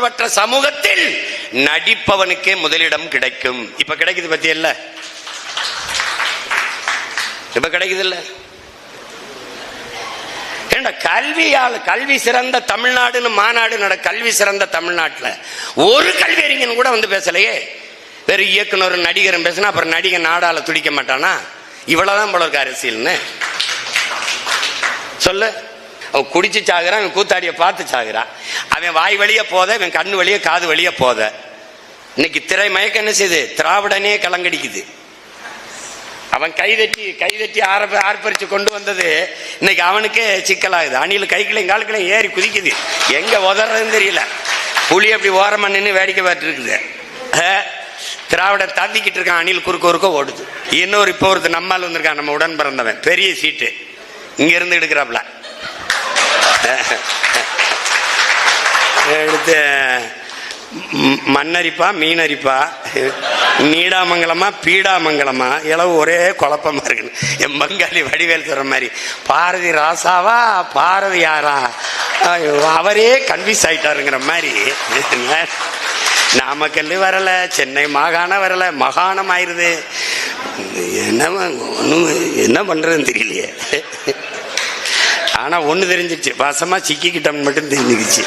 விழிப்புணர்வற்ற சமூகத்தில் நடிப்பவனுக்கே முதலிடம் கிடைக்கும். இப்ப கிடைக்குது பத்தி இல்ல இப்ப கிடைக்குது இல்ல ஏண்டா கல்வியால் கல்வி சிறந்த தமிழ்நாடுன்னு மாநாடு நட கல்வி சிறந்த தமிழ்நாட்டில். ஒரு கல்வி அறிஞன் கூட வந்து பேசலையே. வேறு இயக்குனர் நடிகரும் பேசினா அப்புறம் நடிகன் நாடால துடிக்க மாட்டானா? இவ்வளவுதான் போல இருக்கு அரசியல்னு. சொல்லு. அவன் குடிச்சு சாகுறான் அவன் கூத்தாடியை பார்த்து சாகுறான். அவன் வாய் வழியே போத அவன் கண்ணு வழியே காது வழியே போத. இன்னைக்கு திரை மயக்கம் என்ன செய்யுது? திராவிடனே கலங்கடிக்குது. அவன் கைதட்டி கைதட்டி ஆர ஆர்ப்பரிச்சு கொண்டு வந்தது இன்னைக்கு அவனுக்கே சிக்கலாகுது. அணியில் கைகளையும் கால்களையும் ஏறி குதிக்குது. எங்க உதறதுன்னு தெரியல. புலி அப்படி ஓரமாக நின்று வேடிக்கை பார்த்துருக்குது. திராவிட தாத்திக்கிட்டு இருக்கான் அணில் குறுக்க குறுக்க ஓடுது. இன்னொரு இப்போ ஒருத்தர் நம்மால் வந்திருக்கான் நம்ம உடன் பிறந்தவன். பெரிய சீட்டு. இங்கேருந்து எடுக்கிறாப்ல. எடுத்து மண்ணரிப்பா மீனரிப்பா நீடாமங்கலமா பீடாமங்கலமா இளவு ஒரே குழப்பமா இருக்குன்னு. என் பங்காளி வடிவேல் சொல்ற மாதிரி பாரதி ராசாவா? பாரதி யாரா? அவரே கன்வியூஸ் ஆயிட்டாருங்கிற மாதிரி. நாமக்கல் வரல சென்னை மாகாணம் வரல மகாணம் ஆயிருது. என்ன ஒன்றும் என்ன பண்றதுன்னு தெரியல. ஆனால் ஒன்று தெரிஞ்சிச்சு வாசமாக சிக்கிக்கிட்டோம்னு மட்டும் தெரிஞ்சுக்கிச்சு